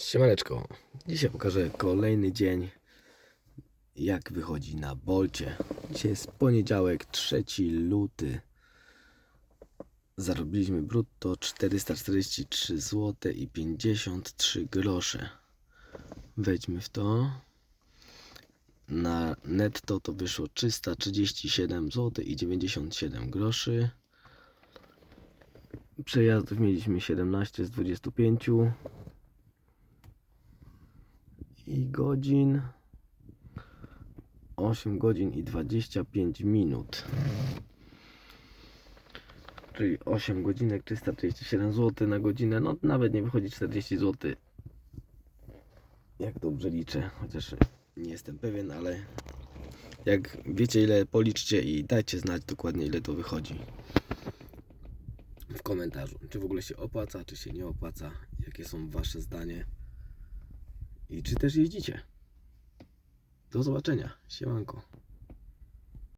Siemaneczko, dzisiaj pokażę kolejny dzień jak wychodzi na Bolcie. Dzisiaj jest poniedziałek, 3 luty. Zarobiliśmy brutto 443 zł i 53 grosze. Wejdźmy w to. Na netto to wyszło 337 zł i 97 groszy. Przejazdów mieliśmy 17 z 25 i godzin 8 godzin i 25 minut. Czyli 8 godzinek 337 zł na godzinę. No nawet nie wychodzi 40 zł. Jak dobrze liczę, chociaż nie jestem pewien, ale jak wiecie ile policzcie i dajcie znać dokładnie ile to wychodzi w komentarzu. Czy w ogóle się opłaca, czy się nie opłaca, jakie są wasze zdanie i czy też jeździcie. Do zobaczenia. Siemanko.